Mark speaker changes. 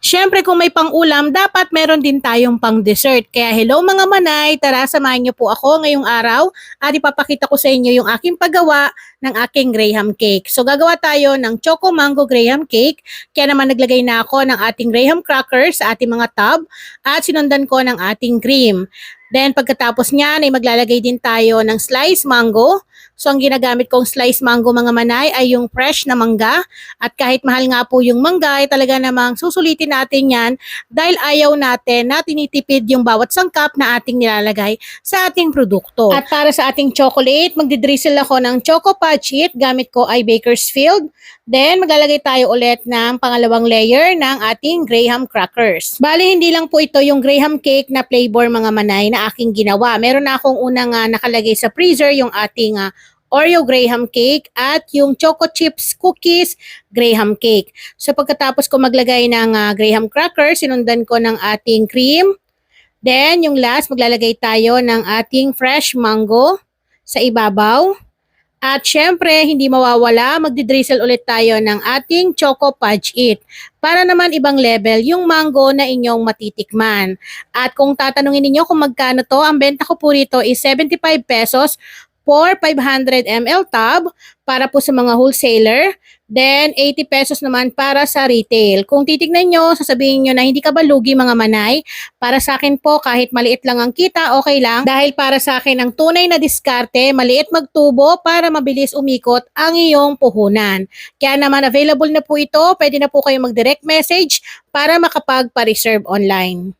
Speaker 1: Siyempre kung may pang-ulam, dapat meron din tayong pang-dessert. Kaya hello mga manay, tara samahan niyo po ako ngayong araw at ipapakita ko sa inyo yung aking paggawa ng aking graham cake. So gagawa tayo ng choco mango graham cake. Kaya naman naglagay na ako ng ating graham crackers sa ating mga tub at sinundan ko ng ating cream. Then pagkatapos niyan ay maglalagay din tayo ng sliced mango. So ang ginagamit kong sliced mango mga manay ay yung fresh na mangga. At kahit mahal nga po yung mangga ay talaga namang susulitin natin yan dahil ayaw natin na tinitipid yung bawat sangkap na ating nilalagay sa ating produkto. At para sa ating chocolate, magdidrizzle ako ng choco fudge it. Gamit ko ay Bakersfield. Then maglalagay tayo ulit ng pangalawang layer ng ating graham crackers. Bali hindi lang po ito yung graham cake na flavor mga manay na aking ginawa. Meron na akong unang ah, nakalagay sa freezer yung ating ah, Oreo graham cake at yung choco chips cookies graham cake. So pagkatapos ko maglagay ng ah, graham crackers, sinundan ko ng ating cream. Then yung last, maglalagay tayo ng ating fresh mango sa ibabaw. At syempre, hindi mawawala, magdidrizzle ulit tayo ng ating Choco Fudge It. Para naman ibang level, yung mango na inyong matitikman. At kung tatanungin ninyo kung magkano to, ang benta ko po rito is 75 pesos for 500 ml tub para po sa mga wholesaler. Then, 80 pesos naman para sa retail. Kung titignan nyo, sasabihin nyo na hindi ka ba lugi mga manay. Para sa akin po, kahit maliit lang ang kita, okay lang. Dahil para sa akin, ang tunay na diskarte, maliit magtubo para mabilis umikot ang iyong puhunan. Kaya naman, available na po ito. Pwede na po kayo mag-direct message para makapag-pa-reserve online.